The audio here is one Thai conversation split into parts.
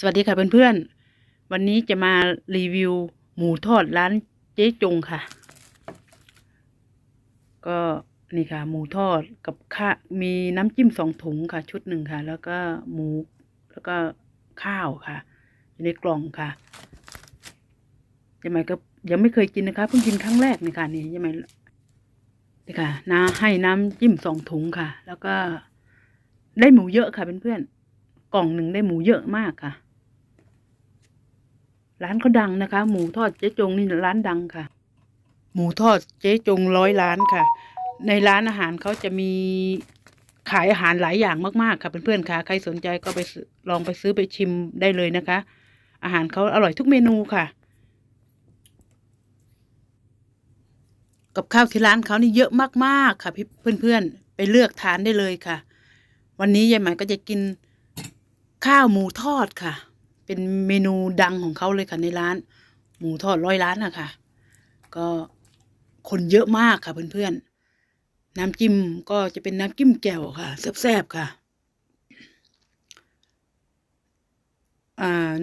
สวัสดีค่ะเพื่อนๆ วันนี้จะมารีวิวหมูทอดร้านเจ๊จงค่ะ ก็นี่ค่ะ หมูทอดกับข้ามีน้ำจิ้มสองถุงค่ะ ชุดหนึ่งค่ะ แล้วก็หมูแล้วก็ข้าวค่ะ อยู่ในกล่องค่ะยังไงก็ยังไม่เคยกินนะคะเพิ่งกินครั้งแรกนี่ค่ะนี่ยังไงนี่ค่ะน้าให้น้ำจิ้มสองถุงค่ะ แล้วก็ได้หมูเยอะค่ะเพื่อนๆกล่องหนึ่งได้หมูเยอะมากค่ะ ร้านเขาดังนะคะ หมูทอดเจ๊จงนี่ร้านดังค่ะ หมูทอดเจ๊จงร้อยล้านค่ะ ในร้านอาหารเขาจะมีขายอาหารหลายอย่างมากๆค่ะเพื่อนๆค่ะ ใครสนใจก็ไปลองไปซื้อไปชิมได้เลยนะคะ อาหารเขาอร่อยทุกเมนูค่ะ กับข้าวที่ร้านเขานี่เยอะมากๆค่ะพี่เพื่อนๆ ไปเลือกทานได้เลยค่ะ วันนี้ยายไหมก็จะกินข้าวหมูทอดค่ะ เป็นเมนูดังของเขาเลยค่ะในร้าน หมูทอดร้อยล้านอะค่ะ ก็คนเยอะมากค่ะเพื่อนๆ น้ำจิ้มก็จะเป็นน้ำจิ้มแจ่วค่ะแซ่บๆค่ะ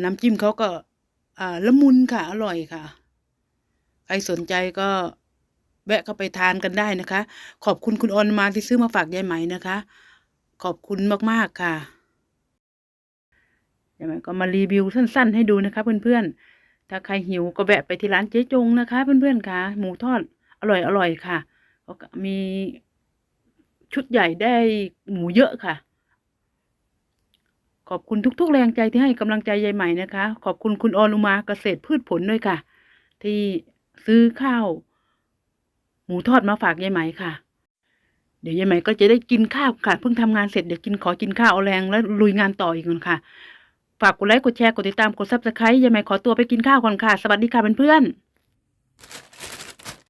น้ำจิ้มเขาก็ละมุนค่ะ อร่อยค่ะ ใครสนใจก็แวะเข้าไปทานกันได้นะคะ ขอบคุณคุณออนมาที่ซื้อมาฝากยายไหมนะคะ ขอบคุณมากๆค่ะ ยายไหมก็มารีวิวสั้น ๆ ให้ดูนะคะเพื่อนๆ ถ้าใครหิวก็แวะไปที่ร้านเจ๊จงนะคะ เพื่อนๆค่ะ หมูทอดอร่อยอร่อยค่ะก็มีชุดใหญ่ได้หมูเยอะค่ะ ขอบคุณทุกๆ แรงใจที่ให้กำลังใจยายใหม่นะคะ ขอบคุณคุณอนุมาเกษตรพืชผลด้วยค่ะ ที่ซื้อข้าว หมูทอดมาฝากยายไหม่ค่ะเดี๋ยวยายไหมก็จะได้กินข้าวค่ะเพิ่งทำงานเสร็จเดี๋ยวกินขอกินข้าวเอาแรงแล้วลุยงานต่ออีกคนค่ะ ฝากกดไลค์กดแชร์กดติดตามกดซับสไครต์ยายไหมขอตัวไปกินข้าวก่อนค่ะ สวัสดีค่ะเพื่อนๆ